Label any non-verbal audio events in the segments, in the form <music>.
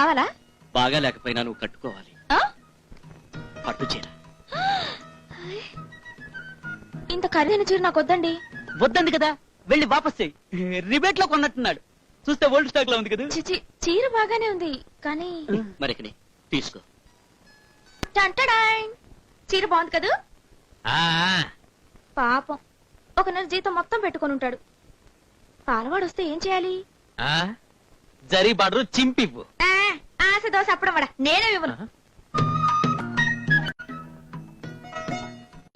కావాలా? బాగా లేకపోయినా నువ్వు కట్టుకోవాలి. ఆ? పట్టు చీర. <gasps> ఇంత ఖరీదైన చీర నాకు వద్దండి. వద్దంది కదా. వెళ్ళి వాపస్ చేయి రిబేట్లో కొన్నట్టున్నాడు. చూస్తే ఓల్డ్ స్టాక్లో ఉంది కదా. చిచి చీర బాగానే ఉంది కానీ మరికని తీసుకో. టంటడాయ్. చీర బాగుంది కదూ? పాపం. ఒక నెల జీతం మొత్తం పెట్టుకొని ఉంటాడు. పాలవాడు వస్తే ఏం చేయాలి? జరీ బార్డర్ చింపివ్వు. ఆశ దోశ అప్పడం వడ. నేనే ఇవ్వను.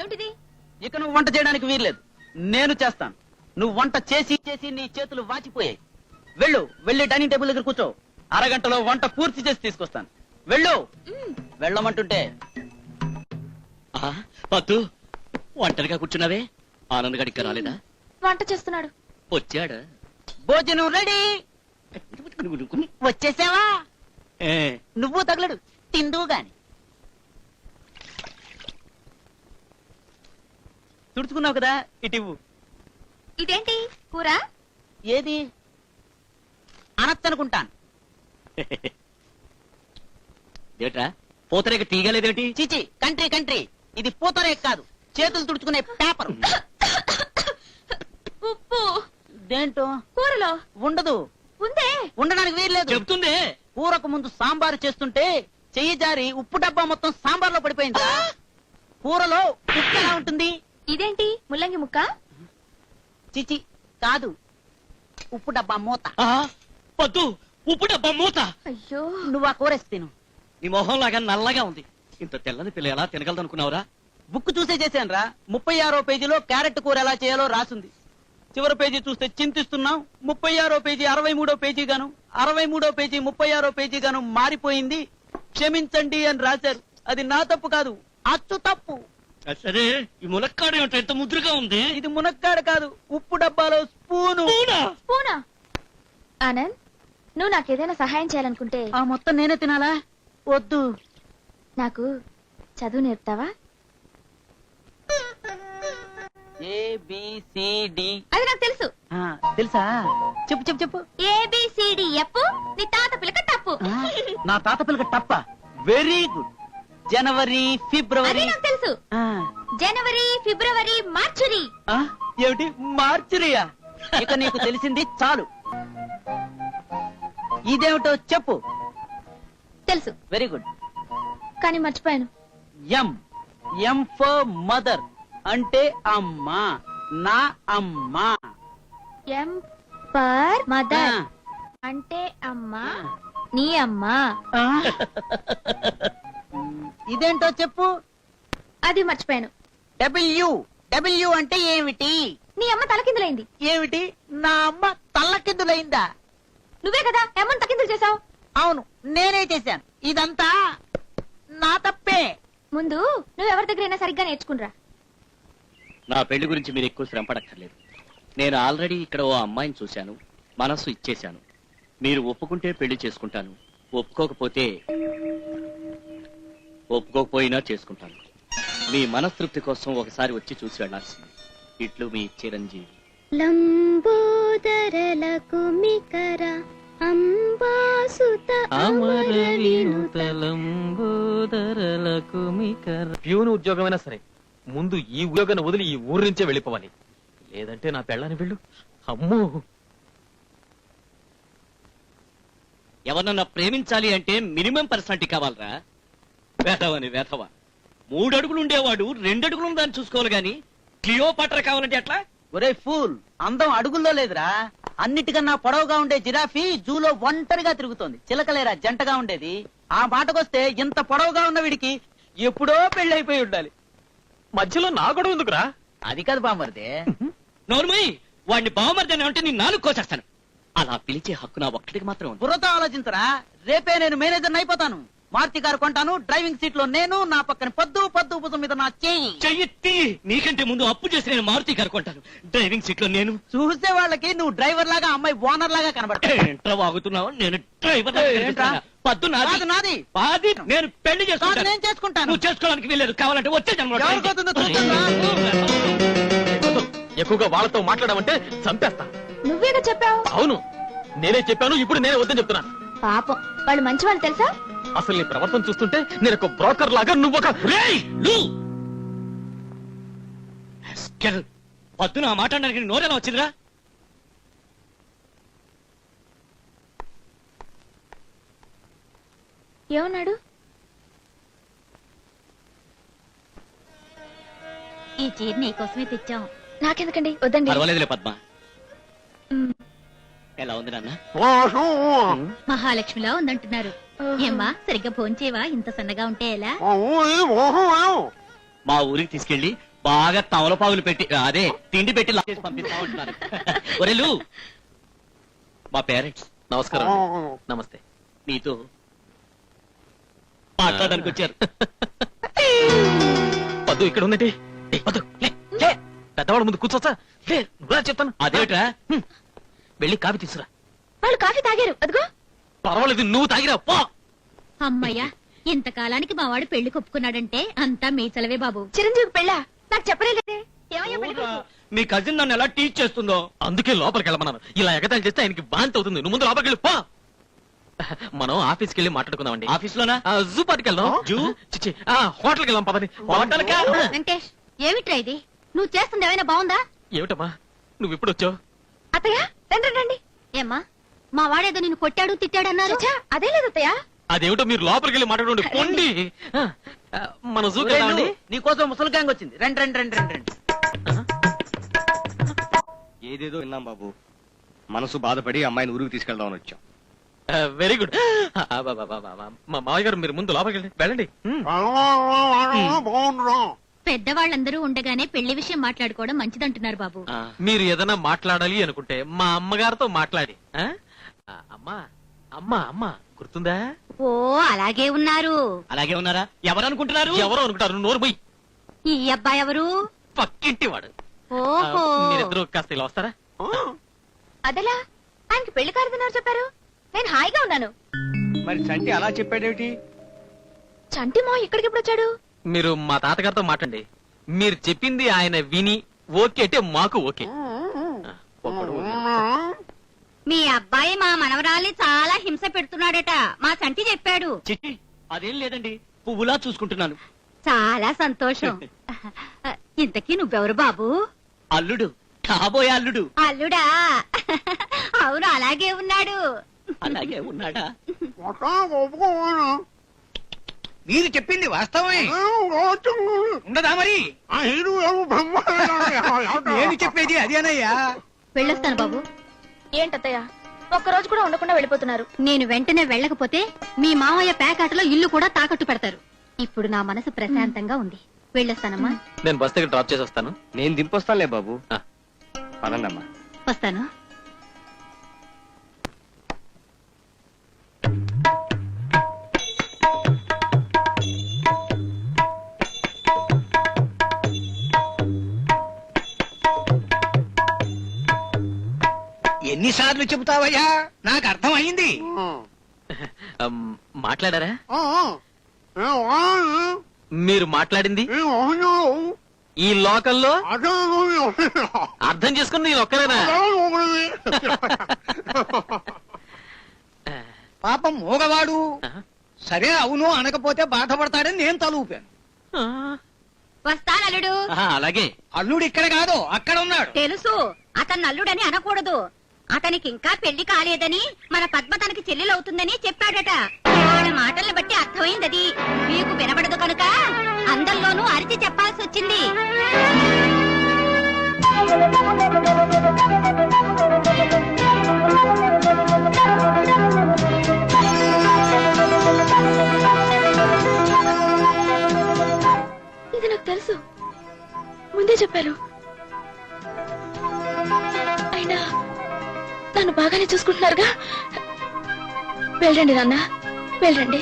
ఏమిటిది? ఇక నువ్వు వంట చేయడానికి వీల్లేదు. నేను చేస్తాను. నువ్వు వంట చేసి చేసి నీ చేతులు వాచిపోయాయి. వెళ్ళు వెళ్ళి డైనింగ్ టేబుల్ దగ్గర కూర్చో. అరగంటలో వంట పూర్తి చేసి తీసుకొస్తాను. వెళ్ళు. వెళ్ళమంటుంటే ఆ, పద్దు ఒంటరిగా కూర్చున్నావే? ఆనంద్ గడికి రాలేదా? వంట చేస్తున్నాడు. వచ్చాడా? భోజనం రెడీ. వచ్చేసావా? నువ్వు తగలడు. తిందువు గాని. తుడుచుకున్నావు కదా ఇటు ఇవ్వు. ఇదేంటి? కూర? ఏది? అనొచ్చనుకుంటాను ఏట్రా <laughs> పూతరేక తీయగలేదేటి చిచి కంట్రీ కంట్రీ. ఇది పూతరే కాదు. చేతులు తుడుచుకునే పేపర్. <coughs> ఉప్పు. దేంటో? కూరలో. ఉండదు. ఉందే. ఉండడానికి వీల్లేదు. చెప్తుందే. కూరకు ముందు సాంబారు చేస్తుంటే చెయ్యి జారి ఉప్పు డబ్బా మొత్తం సాంబార్లో పడిపోయిందా కూరలో ఉప్పు ఎలా ఉంటుంది? ఇదేంటి? ముల్లంగి ముక్క? చిచి కాదు. ఉప్పు డబ్బా మూత. పద్దు ఉప్పు డబ్బా మూత. అయ్యో. నువ్వు ఆ కూరేసి తిను. నీ మొహం లాగా నల్లగా ఉంది. ఇంత తెల్లని పిల్ల ఎలా తినగలదనుకున్నావురా? బుక్ చూసే చేశాను రా. ముప్పై ఆరో పేజీలో క్యారెట్ కూర ఎలా చేయాలో రాసుంది. చివరి పేజీ చూస్తే చింతిస్తున్నాం. ముప్పై ఆరో పేజీ అరవై మూడో పేజీ గాను. అరవై మూడో పేజీ ముప్పై ఆరో పేజీ గాను మారిపోయింది. క్షమించండి అని రాశారు. అది నా తప్పు కాదు అచ్చు తప్పు. సరే ఈ ములక్కాడ ఏమిటో ఎంత ముద్రగా ఉంది. ఇది మునక్కాడ కాదు ఉప్పు డబ్బాలో స్పూను? పూనా ఆనంద్ నువ్వు నాకేదైనా సహాయం చేయాలనుకుంటే ఆ మొత్తం నేనే తినాలా? వద్దు. నాకు చదువు నేర్పుతావా? ఏబిసిడి అది నాకు తెలుసు. తెలుసా? చెప్పు చెప్పు చెప్పు. ఏబిసిడి ఎప్పు నీ తాత పిల్లక తప్పు నా తాత పిల్లక టప్ప వెరీ గుడ్ జనవరి ఫిబ్రవరి. నాకు తెలుసు. ఆ, జనవరి ఫిబ్రవరి మార్చురి. ఏమిటి? మార్చిరియా? ఇక నీకు తెలిసింది చాలు. ఇదేమిటో చెప్పు. తెలుసు. వెరీ గుడ్ కానీ మర్చిపోయాను. ఎం ఎం ఫర్ మదర్ అంటే అమ్మ నా అమ్మ. ఎం పర్ మదర్ అంటే అమ్మా నీ అమ్మా. ఇదేంటో చెప్పు. అది మర్చిపోయాను. డబ్ల్యూ డబ్ల్యూ అంటే ఏమిటి? నీ అమ్మ తలకిందులైంది. ఏమిటి? నా అమ్మ తల్లకిందులైందా? నువ్వే కదా అమ్మని తలకిందులు చేసావు అవును నేనే చేశాను. ఇదంతా నా తప్పే. ముందు నువ్వు ఎవరి దగ్గరైనా సరిగ్గా నేర్చుకునిరా నా పెళ్ళి గురించి మీరు ఎక్కువ శ్రమ పడక్కర్లేదు నేను ఆల్రెడీ ఇక్కడ ఓ అమ్మాయిని చూశాను మనస్సు ఇచ్చేశాను. మీరు ఒప్పుకుంటే పెళ్ళి చేసుకుంటాను ఒప్పుకోకపోతే ఒప్పుకోకపోయినా చేసుకుంటాను. మీ మనస్తృప్తి కోసం ఒకసారి వచ్చి చూసి వెళ్ళాల్సింది. ఇట్లు మీ చిరంజీవి. లంబోదరలకు మికర అంబాసుత ప్యూన్ ఉద్యోగమైనా సరే ముందు ఈ ఉద్యోగాన్ని వదిలి ఈ ఊరి నుంచే వెళ్ళిపోవాలి. లేదంటే నా పెళ్ళని వెళ్ళు. అమ్మో! ఎవరన్నా ప్రేమించాలి అంటే మినిమం పర్సనాలిటీ కావాలరా. వేధవని వేధవ. మూడు అడుగులు ఉండేవాడు రెండు అడుగులు దాన్ని చూసుకోవాలి గాని క్లియో పట్ర కావాలంటే ఎట్లా? ఒరే ఫూల్ అందం అడుగుల్లో లేదురా. అన్నిటికన్నా పొడవుగా ఉండే జిరాఫీ జూలో ఒంటరిగా తిరుగుతోంది. చిలకలేరా జంటగా ఉండేది. ఆ మాటకొస్తే ఇంత పొడవుగా ఉన్న వీడికి ఎప్పుడో పెళ్ళైపోయి ఉండాలి. మధ్యలో నా గొడవ ఎందుకురా? అది కాదు బామర్దే నోర్మయ్ వాడిని బావమర్దని అంటే నేను నాలుగు కోసేస్తాను. అలా పిలిచే హక్కు నా ఒక్కడికి మాత్రం ఉంది. బుర్రతో ఆలోచించరా? రేపే నేను మేనేజర్ అయిపోతాను. మారుతి కారు కొంటాను డ్రైవింగ్ సీట్లో నేను నా పక్కన పొద్దు పొద్దు భుజం మీద నా చేయి. చెయ్యెత్తి! నీకంటే ముందు అప్పు చేసి నేను మారుతి కనుకుంటాను డ్రైవింగ్ సీట్లో నేను. చూసే వాళ్ళకి నువ్వు డ్రైవర్ లాగా అమ్మాయి ఓనర్ లాగా కనబడతావు. వాగుతున్నావు? నేను డ్రైవర్? పద్దు నాది. కాదు నాది. పాది నేను పెళ్ళి చేసుకుంటాను. నేను చేసుకుంటాను. నువ్వు చేసుకోవడానికి వీలేదు కావాలంటే వచ్చే. ఎక్కువగా వాళ్ళతో మాట్లాడమంటే చంపేస్తా. నువ్వేగా చెప్పావు. అవును. నేనే చెప్పాను ఇప్పుడు నేనే వద్దని చెప్తున్నాను పాపం. వాళ్ళు మంచి వాళ్ళు తెలుసా? అసలు నీ ప్రవర్తన చూస్తుంటే నేను ఒక బ్రోకర్ లాగా నువ్వు ఒక రేయ్, లూ! స్కెల్. పొద్దున ఆ మాట్లాడడానికి నోరెలా వచ్చిందిరా? ఏమన్నాడు? ఈ చీర నీకోసమే తెచ్చాం. నాకెందుకండి? వద్దండి. పర్వాలేదులే పద్మ. ఎలా ఉంది నాన్న? మహాలక్ష్మిలా ఉందంటున్నారు. ఏమ్మా సరిగ్గా భోంచేవా ఇంత సన్నగా ఉంటే ఎలా? మా ఊరికి తీసుకెళ్ళి బాగా తమలపాగులు పెట్టి అదే తిండి పెట్టి పంపిస్తా ఉంటున్నారు <laughs> ఒరేలు మా పేరెంట్స్ నమస్కారం అండి. నమస్తే. నీతో మాట్లాడడానికి వచ్చారు <laughs> పద్దు ఇక్కడ ఉందండి. ఏయ్, పద్దు లే, లే. పెద్దవాళ్ళ ముందు కూర్చోచ్చా? లే నువ్వురా చెప్తాను. హ్మ్. వెళ్ళి కాఫీ తీసురా వాళ్ళు కాఫీ తాగారు అదిగో. పర్వాలేదు నువ్వు తాగిరా పో. అమ్మయ్యా ఇంతకాలానికి మా వాడు పెళ్ళి కొప్పుకున్నాడంటే అంతా మీ చలవే బాబు. చిరంజీవి పెళ్ళా? నాకు చెప్పలేదే ఏమయ్యా పెళ్ళి కొడుకు? మీ కజిన్ నన్ను ఎలా టీచ్ చేస్తుందో? అందుకే లోపలికి వెళ్ళమన్నాను. ఇలా ఎగతాళి చేస్తే ఆయనకి బాంతి అవుతుంది. నువ్వు ముందు లోపలికి వెళ్ళి పో. మనం ఆఫీస్కి వెళ్ళి మాట్లాడుకుందామండి. ఆఫీస్ లోనా ఆ, జూ పార్టీకి వెళ్దాం. జూ? చిచ్చి ఆ, హోటల్కి వెళ్దాం పదని హోటల్కా? వెంకటేష్ ఏమిట్రా ఇది? నువ్వు చేస్తుంది ఏమైనా బాగుందా? ఏమిటమ్మా? నువ్వు ఇప్పుడు వచ్చావు? అత్తయ్య రండి రండి, రండి. ఏమ్మా? మా వాడేదో నిన్ను కొట్టాడు తిట్టాడు అన్నారు అదే లేదు అత్తయ్య. అదేమిటో మీరు లోపలికి వెళ్ళి మాట్లాడండి. పొండి. మన నువ్వు, నీకోసం ముసలి గ్యాంగ్ వచ్చింది. రండి రండి రండి రండి రండి. ఏదేదో విన్నాం బాబు. మనసు బాధపడి అమ్మాయిని ఊరికి తీసుకెళ్దామని వచ్చాం. Very good. మా మావయ్య గారు మీరు ముందు లోపలికి వెళ్ళండి. పెద్దవాళ్ళందరూ ఉండగానే పెళ్ళి విషయం మాట్లాడుకోవడం మంచిదంటున్నారు బాబు. మీరు ఏదైనా మాట్లాడాలి అనుకుంటే మా అమ్మగారితో మాట్లాడి. అమ్మా అమ్మా అమ్మా గుర్తుందా? ఓ అలాగే ఉన్నారు. అలాగే ఉన్నారా? ఎవరు అనుకుంటున్నారు ఎవరో అనుకుంటారు? నోరు పోయి ఈ అబ్బాయి ఎవరు? పక్కింటి వాడు ఓహో మీరిద్దరూ కాస్త ఇలా వస్తారా? అదెలా? ఆయనకి పెళ్ళి కారుతున్నారు చెప్పారు? నేను హాయిగా ఉన్నాను. మరి చంటి అలా చెప్పాడేమిటి? చంటి మో ఇక్కడికి ఎప్పుడు వచ్చాడు? మీరు మా తాతగారితో మాట్లాడండి. మీరు చెప్పింది ఆయన విని ఓకే అంటే మాకు ఓకే. మీ అబ్బాయి మా మనవరాల్ని చాలా హింస పెడుతున్నాడట. మా సంటి చెప్పాడు. చిట్టి అదేం లేదండి. పువ్వులా చూసుకుంటున్నాను. చాలా సంతోషం. <laughs> ఇంతకీ నువ్వెవరు బాబు? అల్లుడు. కాబోయే అల్లుడు. అల్లుడా? <laughs> అవును అలాగే ఉన్నాడు. అలాగే ఉన్నాడా? మీరు చెప్పింది వాస్తవమే. ఉండదా మరి? నేను చెప్పేది? అదేనయ్యా. వెళ్ళొస్తాను బాబు. ఏంటత్తయ్య? ఒక్కరోజు కూడా ఉండకుండా వెళ్ళిపోతున్నారు. నేను వెంటనే వెళ్ళకపోతే మీ మావయ్య ప్యాకాటలో ఇల్లు కూడా తాకట్టు పెడతారు. ఇప్పుడు నా మనసు ప్రశాంతంగా ఉంది. వెళ్ళొస్తానమ్మా. నేను బస్ దగ్గర డ్రాప్ చేసి వస్తాను. నేను దింపొస్తానులే బాబు. వస్తాను. ఎన్నిసార్లు చెబుతావయ్యా? నాకు అర్థం అయింది అమ్, మాట్లాడారా? మీరు మాట్లాడింది? ఈ లోకల్లో అర్థం చేసుకుని నేను ఒక్కరేనా పాపం మూగవాడు? సరే అవును అనకపోతే బాధపడతాడని నేను తలూపాను. ఆ. వస్తాను అల్లుడు. అలాగే. అల్లుడు ఇక్కడ కాదు అక్కడ ఉన్నాడు. తెలుసు. అతను అల్లుడని అనకూడదు. అతనికి ఇంకా పెళ్ళి కాలేదని మన పద్మ తనకి చెల్లెలవుతుందని చెప్పాడట. వాళ్ళ మాటల్ని బట్టి అర్థమైందది. మీకు వినబడదు కనుక అందరిలోనూ అరిచి చెప్పాల్సి వచ్చింది ఇది నాకు తెలుసు. ముందే చెప్పారు. నన్ను బాగానే చూసుకుంటున్నారుగా. వెళ్ళండి నాన్న వెళ్ళండి.